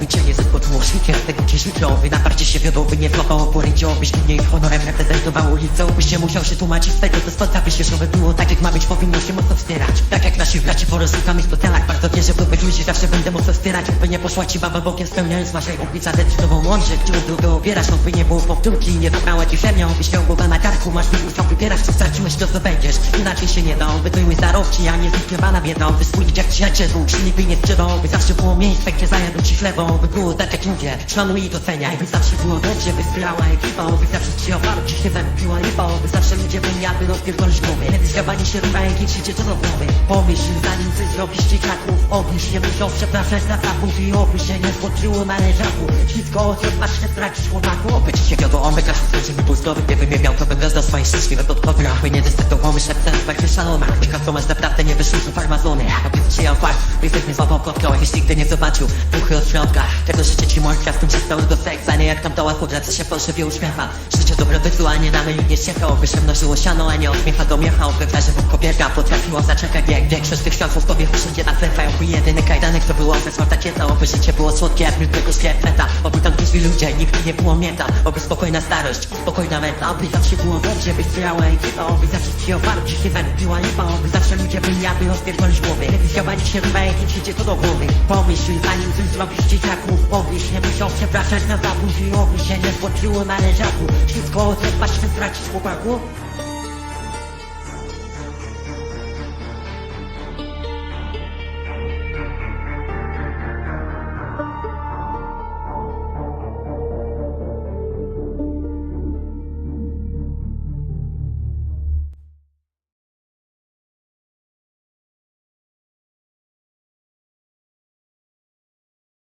we change it. Było świkiem tego ci życzą By naparcie się wiodą, by nie flopało porędziło Byś mnie ich honorem reprezentował ulicą. Byś się musiał się tłumaczyć z tego, co się żeby było tak jak ma być, powinno się mocno wspierać. Tak jak nasi braci po rozrzucamy w celach Bardzo wierzę w dobrych ludzi, zawsze będę mocno wspierać. By nie poszła ci baba bokiem, spełniając marzeń Oblica decydował mądrze, którą drogę obierasz No by nie było powtórki, nie zabrała ci ziemią Byś miał głowę na karku, masz wybór, co wybierasz Co straciłeś, to co będziesz, inaczej się nie da By były zarobci, a nie zlikwidowana biedą By spójrzeć jak przyjaciel, czyli by nie sprzedał By zawsze było miejsce, gdzie zajadł ci chlebą By było tak jak ludzie, szanuj i doceniaj. By zawsze było dobrze, by wspierała ekipa. By zawsze ci oparł, ci się piła lipa. By zawsze ludzie by miały rozpierdolić głowy Kiedy zgabanie się jak idzie co do głowy. Pomyśl, zanim coś zrobisz dzieciaków Obliż nie myślą, przepraszać za zapów I oby się nie złożyło na leżaku. Wszystko o tym masz, nie stracisz chłopaku. Oby ci się wiodło, on wykaż skończymy półzgowy Gdyby mnie miał, to bym gwiazda swoich szczęśliwych podkowy By nie dyscytował myślę, ten jak wyszalona Wykaż to masz naprawdę nie wyszło z farmazony. A więc się fakt, jesteś mnie słabo kotkał Jakbyś nigdy nie zobaczył duchy od środka. Tego życie ci mordka, z tym do seksa. Nie jak tam dała chudra, co się fałszywie uśmiecha Życie dobrobytu, a nie damy nie ściekał By się mnożyło siano, a nie od śmiecha do miecha. Obywatele w kobieta potrafiło zaczekać jak Większość tych światów tobie wszędzie naklepają jedyny kajdanek to było ze złota kieta Oby życie było słodkie jak milk tego świetleta Ludzie, nigdy nie było mieta Oby spokojna starość, spokojna meta Oby zawsze było dobrze, by wspierała ekipa Oby zawsze ci oparł, ci się piła lipa Oby zawsze ludzie by miały rozpierdolić głowy. Kiedy zjabali się ryba, jak przyjdzie to do głowy. Pomyśl, zanim coś zrobisz dzieciaku Obyś nie musiał przepraszać na zabój. I oby się nie złożyło na leżaku. Wszystko o tym masz, stracić chłopaku